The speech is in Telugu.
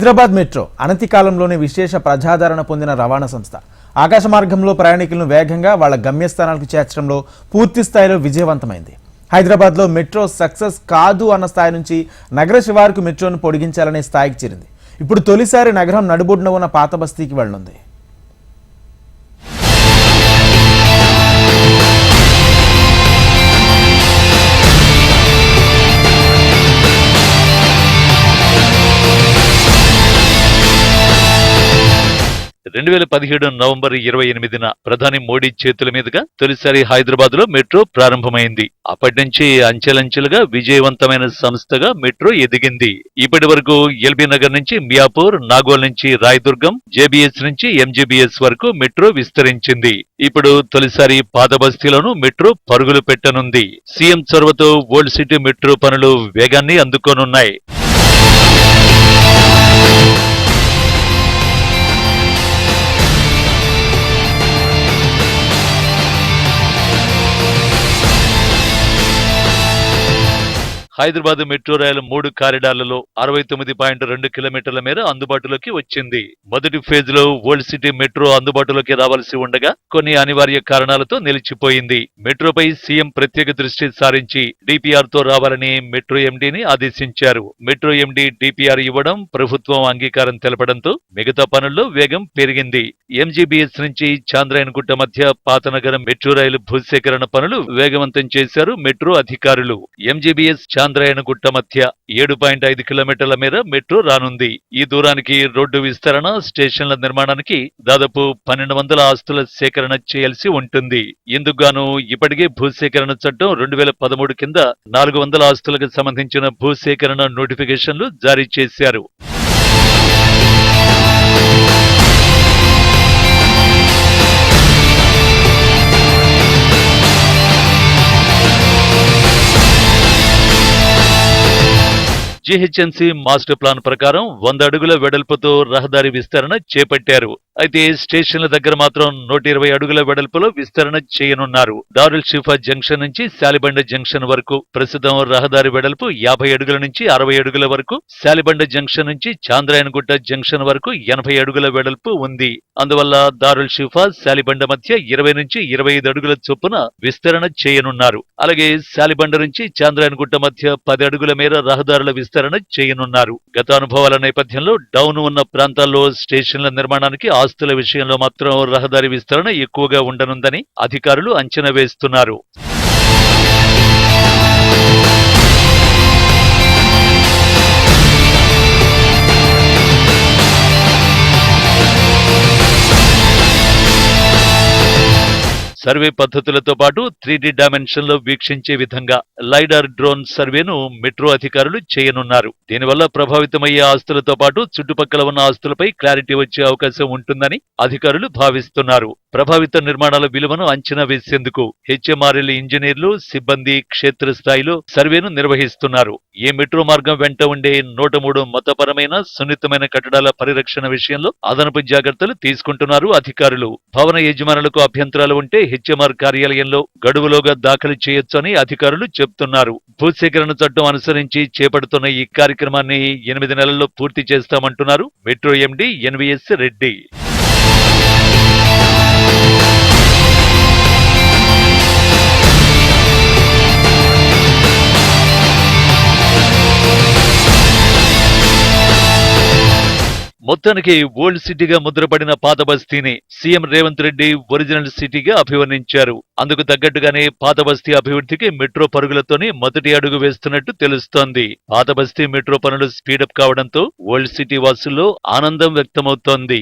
హైదరాబాద్ మెట్రో అనతి కాలంలోనే విశేష ప్రజాదరణ పొందిన రవాణా సంస్థ. ఆకాశ మార్గంలో ప్రయాణికులను వేగంగా వాళ్ళ గమ్యస్థానాలకు చేర్చడంలో పూర్తి స్థాయిలో విజయవంతమైంది. హైదరాబాద్లో మెట్రో సక్సెస్ కాదు అన్న స్థాయి నుంచి నగర శివారుకు మెట్రోను పొడిగించాలనే స్థాయికి చేరింది. ఇప్పుడు తొలిసారి నగరం నడుబొడ్డున ఉన్న పాత బస్తీకి వెళ్ళనుంది. రెండు వేల పదిహేడు నవంబర్ ఇరవై ఎనిమిదిన ప్రధాని మోడీ చేతుల మీదుగా తొలిసారి హైదరాబాద్లో మెట్రో ప్రారంభమైంది. అప్పటి నుంచి అంచెలంచెలుగా విజయవంతమైన సంస్థగా మెట్రో ఎదిగింది. ఇప్పటి వరకు ఎల్బీ నగర్ నుంచి మియాపూర్ నాగోల్ నుంచి రాయదుర్గం జేబీఎస్ నుంచి ఎంజీబీఎస్ వరకు మెట్రో విస్తరించింది. ఇప్పుడు తొలిసారి పాదబస్తీలోనూ మెట్రో పరుగులు పెట్టనుంది. సీఎం చొరవతో ఓల్డ్ సిటీ మెట్రో పనులు వేగాన్ని అందుకోనున్నాయి. హైదరాబాద్ మెట్రో రైలు మూడు కారిడార్లలో అరవై తొమ్మిది పాయింట్ రెండు కిలోమీటర్ల మేర అందుబాటులోకి వచ్చింది. మొదటి ఫేజ్లో ఓల్డ్ సిటీ మెట్రో అందుబాటులోకి రావాల్సి ఉండగా కొన్ని అనివార్య కారణాలతో నిలిచిపోయింది. మెట్రోపై సీఎం ప్రత్యేక దృష్టి సారించి డిపిఆర్తో రావాలని మెట్రో ఎండీని ఆదేశించారు. మెట్రో ఎండీ డిపిఆర్ ఇవ్వడం ప్రభుత్వం అంగీకారం తెలపడంతో మిగతా పనుల్లో వేగం పెరిగింది. ఎంజీబీఎస్ నుంచి చాంద్రాయణగుట్ట మధ్య పాతనగరం మెట్రో రైలు భూసేకరణ పనులు వేగవంతం చేశారు మెట్రో అధికారులు. ఎంజీబీఎస్ చాంద్రాయణగుట్ట మధ్య ఏడు పాయింట్ ఐదు కిలోమీటర్ల మేర మెట్రో రానుంది. ఈ దూరానికి రోడ్డు విస్తరణ స్టేషన్ల నిర్మాణానికి దాదాపు పన్నెండు వందల ఆస్తుల సేకరణ చేయాల్సి ఉంటుంది. ఇందుకుగాను ఇప్పటికే భూసేకరణ చట్టం రెండు వేల పదమూడు కింద నాలుగు వందల ఆస్తులకు సంబంధించిన భూసేకరణ నోటిఫికేషన్లు జారీ చేశారు. జీహెచ్ఎంసీ మాస్టర్ ప్లాన్ ప్రకారం వంద అడుగుల వెడల్పుతో రహదారి విస్తరణ చేపట్టారు. అయితే స్టేషన్ల దగ్గర మాత్రం నూట ఇరవై అడుగుల వెడల్పులో విస్తరణ చేయనున్నారు. దారుల్ షిఫా జంక్షన్ నుంచి శాలిబండ జంక్షన్ వరకు ప్రస్తుతం రహదారి వెడల్పు యాభై అడుగుల నుంచి అరవై అడుగుల వరకు శాలిబండ జంక్షన్ నుంచి చాంద్రాయనగుట్ట జంక్షన్ వరకు ఎనభై అడుగుల వెడల్పు ఉంది. అందువల్ల దారుల్ షిఫా శాలిబండ మధ్య ఇరవై నుంచి ఇరవై ఐదు అడుగుల చొప్పున విస్తరణ చేయనున్నారు. అలాగే శాలిబండ నుంచి చాంద్రాయనగుట్ట మధ్య పది అడుగుల మేర రహదారుల విస్తరణ చేయనున్నారు. గత అనుభవాల నేపథ్యంలో డౌన్ ఉన్న ప్రాంతాల్లో స్టేషన్ల నిర్మాణానికి ఆస్తుల విషయంలో మాత్రం రహదారి విస్తరణ ఎక్కువగా ఉండనుందని అధికారులు అంచనా వేస్తున్నారు. సర్వే పద్ధతులతో పాటు త్రీ డి డైమెన్షన్లో వీక్షించే విధంగా లైడార్ డ్రోన్ సర్వేను మెట్రో అధికారులు చేయనున్నారు. దీనివల్ల ప్రభావితమయ్యే ఆస్తులతో పాటు చుట్టుపక్కల ఉన్న ఆస్తులపై క్లారిటీ వచ్చే అవకాశం ఉంటుందని అధికారులు భావిస్తున్నారు. ప్రభావిత నిర్మాణాల విలువను అంచనా వేసేందుకు హెచ్ఎంఆర్ఎల్ ఇంజనీర్లు సిబ్బంది క్షేత్రస్థాయిలో సర్వేను నిర్వహిస్తున్నారు. ఈ మెట్రో మార్గం వెంట ఉండే నూట మూడు మతపరమైన సున్నితమైన కట్టడాల పరిరక్షణ విషయంలో అదనపు జాగ్రత్తలు తీసుకుంటున్నారు అధికారులు. భవన యజమానులకు అభ్యంతరాలు ఉంటే హెచ్ఎంఆర్ కార్యాలయంలో గడువులోగా దాఖలు చేయొచ్చని అధికారులు చెబుతున్నారు భూసేకరణ చట్టం అనుసరించి చేపడుతున్న ఈ కార్యక్రమాన్ని ఎనిమిది నెలల్లో పూర్తి చేస్తామంటున్నారు. Metro MD NVS Reddy. మొత్తానికి ఓల్డ్ సిటీగా ముద్రపడిన పాత బస్తీని సీఎం రేవంత్ రెడ్డి ఒరిజినల్ సిటీగా అభివర్ణించారు. అందుకు తగ్గట్టుగానే పాత బస్తీ అభివృద్ధికి మెట్రో పరుగులతోనే మొదటి అడుగు వేస్తున్నట్టు తెలుస్తోంది. పాత బస్తీ మెట్రో పనులు స్పీడప్ కావడంతో ఓల్డ్ సిటీ వాసుల్లో ఆనందం వ్యక్తమవుతోంది.